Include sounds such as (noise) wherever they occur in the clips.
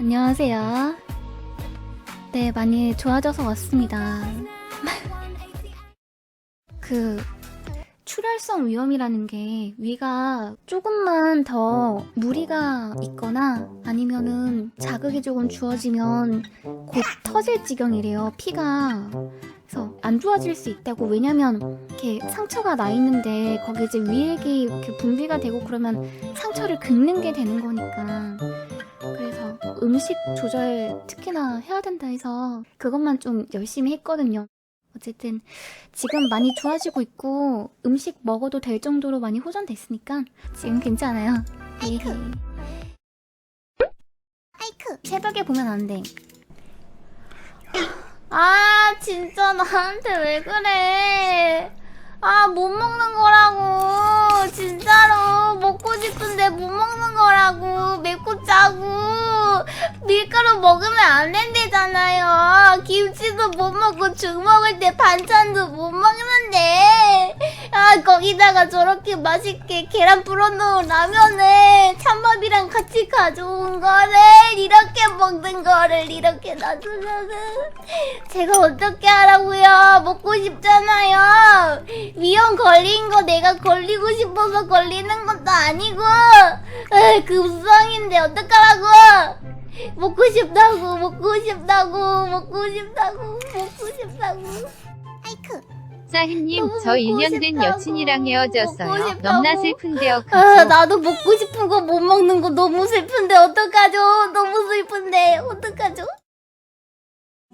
안녕하세요. 네, 많이 좋아져서 왔습니다. (laughs) 그, 출혈성 위염이라는 게 위가 조금만 더 무리가 있거나 아니면은 자극이 조금 주어지면 곧 터질 지경이래요, 피가. 그래서 안 좋아질 수 있다고 왜냐면 이렇게 상처가 나 있는데 거기 이제 위액이 이렇게 분비가 되고 그러면 상처를 긁는 게 되는 거니까 음식 조절 특히나 해야 된다 해서 그것만 좀 열심히 했거든요. 어쨌든 지금 많이 좋아지고 있고 음식 먹어도 될 정도로 많이 호전됐으니까 지금 괜찮아요. 아이크. 아이크. 새벽에 보면 안 돼. (laughs) 아 진짜 나한테 왜 그래? 아 못 먹는 거라고 진짜로 먹고 싶은데 못 먹는 거라고 밀가루 먹으면 안 된대잖아요. 김치도 못 먹고 죽 먹을 때 반찬도 못 먹는데. 아 거기다가 저렇게 맛있게 계란 풀어놓은 라면을 찬밥이랑 같이 가져온 거를 이렇게 먹는 거를 이렇게 놔두면은 제가 어떻게 하라고요? 먹고 싶잖아요. 위험 걸린 거 내가 걸리고 싶어서 걸리는 것도 아니고 에이, 급성인데 어떡하라고 먹고 싶다고 먹고 싶다고 먹고 싶다고 먹고 싶다고 아이크 사희님, 너무 저 먹고 1년 된 싶다고. 여친이랑 먹고 헤어졌어요. 싶다고. 너무나 슬픈데요. 아, 그죠? 나도 먹고 싶은 거 못 먹는 거 너무 슬픈데 어떡하죠 너무 슬픈데 어떡하죠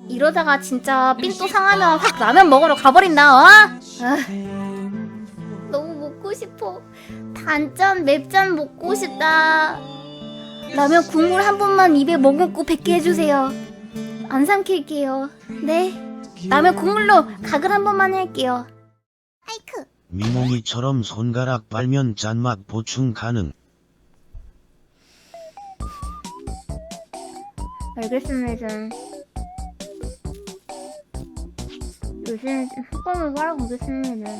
이러다가 진짜 삔또 상하면 확 라면 먹으러 가버린다 어? 아, 너무 먹고 싶어 단짠 맵짠 먹고 싶다 라면 국물 한 번만 입에 머금고 뱉게 해주세요 안 삼킬게요 네 라면 국물로 각을 한 번만 할게요 아이크 미몽이처럼 손가락 빨면 짠맛 보충 가능. 알겠습니다. 요즘 뚜껑을 빨아보겠습니다.